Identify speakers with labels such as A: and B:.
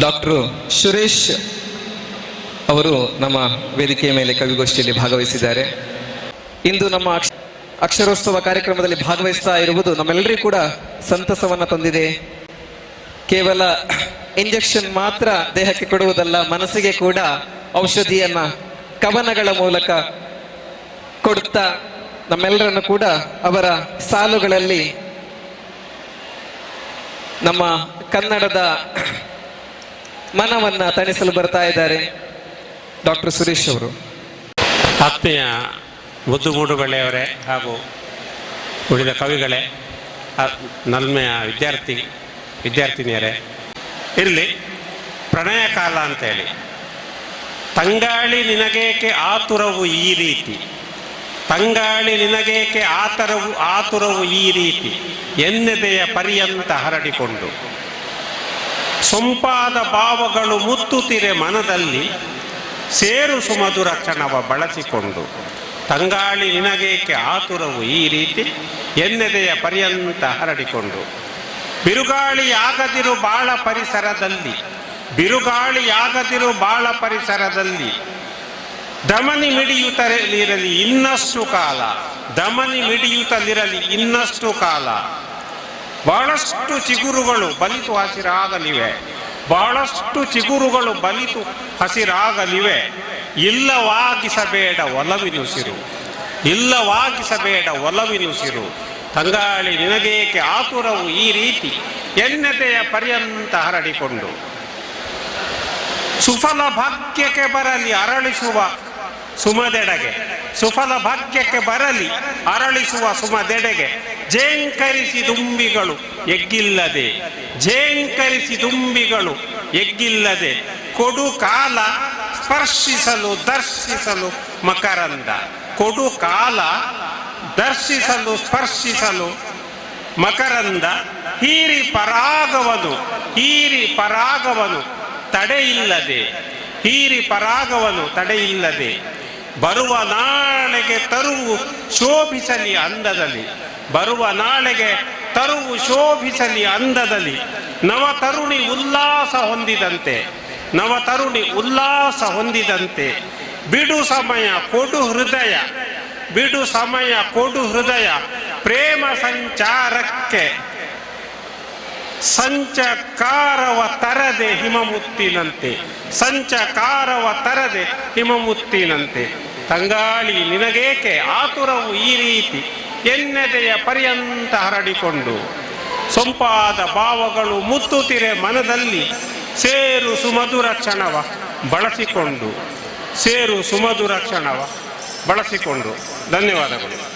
A: Doctor Suresh ಅವರು ನಮ್ಮ ವೇದಿಕೆಯ ಮೇಲೆ ಕವಿಗೋಷ್ಠಿಯಲ್ಲಿ ಭಾಗವಹಿಸಿದ್ದಾರೆ. ಇಂದು ನಮ್ಮ ಅಕ್ಷ- ಅಕ್ಷರೋತ್ಸವ ಕಾರ್ಯಕ್ರಮದಲ್ಲಿ ಭಾಗವಹಿಸ್ತಾ ಇರುವುದು ನಮ್ಮೆಲ್ಲರಿಗೂ ಕೂಡ ಸಂತಸವನ್ನ ತಂದಿದೆ. ಕೇವಲ ಇಂಜೆಕ್ಷನ್ ಮಾತ್ರ ದೇಹಕ್ಕೆ ಕೊಡುವುದಲ್ಲ, ಮನಸ್ಸಿಗೆ ಕೂಡ ಔಷಧಿಯನ್ನ ಕವನಗಳ ಮೂಲಕ ಕೊಡುತ್ತಾ ನಮ್ಮೆಲ್ಲರನ್ನು ಕೂಡ ಅವರ ಸಾಲುಗಳಲ್ಲಿ ನಮ್ಮ ಕನ್ನಡದ ಮನವನ್ನ ತಣಿಸಲು ಬರ್ತಾ ಇದ್ದಾರೆ. ಡಾಕ್ಟರ್ ಸುರೇಶ್ ಅವರು.
B: ಆತ್ಮೀಯ ಮುದ್ದು ಮೂಡುಬಳ್ಳೆಯವರೇ ಹಾಗೂ ಉಳಿದ ಕವಿಗಳೇ ನಲ್ಮೆಯ ವಿದ್ಯಾರ್ಥಿ ವಿದ್ಯಾರ್ಥಿನಿಯರೇ ಇರಲಿ ಪ್ರಣಯ ಕಾಲ ಅಂತೇಳಿ. ತಂಗಾಳಿ ನಿನಗೇಕೆ ಆತುರವು ಈ ರೀತಿ? ತಂಗಾಳಿ ನಿನಗೇಕೆ ಆತರವು ಆತುರವು ಈ ರೀತಿ? ಎನ್ನೆದೆಯ ಪರ್ಯಂತ ಹರಡಿಕೊಂಡು? ಸೊಂಪಾದ ಭಾವಗಳು ಮುತ್ತುತ್ತಿರೆ ಮನದಲ್ಲಿ. ಸೇರು ಸುಮಧುರ ಕ್ಷಣವ ಬಳಸಿಕೊಂಡು, ತಂಗಾಳಿ ನಿನಗೇಕೆ ಆತುರವು ಈ ರೀತಿ? ಎನ್ನೆದೆಯ ಪರ್ಯಂತ ಹರಡಿಕೊಂಡು ಬಿರುಗಾಳಿಯಾಗದಿರು ಬಾಳ ಪರಿಸರದಲ್ಲಿ ಬಿರುಗಾಳಿಯಾಗದಿರು ಬಾಳ ಪರಿಸರದಲ್ಲಿ, ದಮನಿ ಮಿಡಿಯುತ್ತಲಿರಲಿ ಇನ್ನಷ್ಟು ಕಾಲ, ದಮನಿ ಮಿಡಿಯುತ್ತಲಿರಲಿ ಇನ್ನಷ್ಟು ಕಾಲ ಬಹಳಷ್ಟು ಚಿಗುರುಗಳು ಬಲಿತು ಹಸಿರಾಗಲಿವೆ. ಬಹಳಷ್ಟು ಚಿಗುರುಗಳು ಬಲಿತು ಹಸಿರಾಗಲಿವೆ. ಇಲ್ಲವಾಗಿಸಬೇಡ ಒಲವಿನುಸಿರು. ಇಲ್ಲವಾಗಿಸಬೇಡ ಒಲವಿನುಸಿರು. ತಂಗಾಳಿ, ನಿನಗೇಕೆ ಆತುರವು ಈ ರೀತಿ? ಎನ್ನತೆಯ ಪರ್ಯಂತ ಹರಡಿಕೊಂಡು. ಸುಫಲ ಭಾಗ್ಯಕ್ಕೆ ಬರಲಿ ಅರಳಿಸುವ ಸುಮದೆಡೆಗೆ. ಸುಫಲ ಭಾಗ್ಯಕ್ಕೆ ಬರಲಿ, ಅರಳಿಸುವ ಸುಮದೆಡೆಗೆ. ಜೇಂಕರಿಸಿ ದುಂಬಿಗಳು ಎಗ್ಗಿಲ್ಲದೆ, ಜೇಂಕರಿಸಿ ದುಂಬಿಗಳು ಎಗ್ಗಿಲ್ಲದೆ. ಕೊಡು ಕಾಲ ಸ್ಪರ್ಶಿಸಲು, ದರ್ಶಿಸಲು ಮಕರಂದ. ಕೊಡು ಕಾಲ ದರ್ಶಿಸಲು, ಸ್ಪರ್ಶಿಸಲು ಮಕರಂದ. ಹೀರಿ ಪರಾಗವನು ಹೀರಿ ಪರಾಗವನು ತಡೆಯಿಲ್ಲದೆ. ಹೀರಿ ಪರಾಗವನು ತಡೆಯಿಲ್ಲದೆ. ಬರುವ ನಾಳೆಗೆ ತರುವು ಶೋಭಿಸಲಿ ಅಂದದಲ್ಲಿ. ಬರುವ ನಾಳೆಗೆ ತರುವು ಶೋಭಿಸಲಿ ಅಂದದಲ್ಲಿ. ನವ ತರುಣಿ ಉಲ್ಲಾಸ ಹೊಂದಿದಂತೆ, ನವ ತರುಣಿ ಉಲ್ಲಾಸ ಹೊಂದಿದಂತೆ. ಬಿಡು ಸಮಯ ಕೊಡು ಹೃದಯ, ಬಿಡು ಸಮಯ ಕೊಡು ಹೃದಯ. ಪ್ರೇಮ ಸಂಚಾರಕ್ಕೆ ಸಂಚಕಾರವ ತರದೆ ಹಿಮಮುತ್ತಿನಂತೆ, ಸಂಚಕಾರವ ತರದೆ ಹಿಮಮುತ್ತಿನಂತೆ. ತಂಗಾಳಿ ನಿನಗೇಕೆ ಆತುರವು ಈ ರೀತಿ? ಎನ್ನೆದೆಯ ಪರ್ಯಂತ ಹರಡಿಕೊಂಡು, ಸೊಂಪಾದ ಭಾವಗಳು ಮುತ್ತುತಿರೆ ಮನದಲ್ಲಿ ಸೇರು ಸುಮಧುರ ಕ್ಷಣವ ಬಳಸಿಕೊಂಡು, ಸೇರು ಸುಮಧುರ ಕ್ಷಣವ ಬಳಸಿಕೊಂಡು. ಧನ್ಯವಾದಗಳು.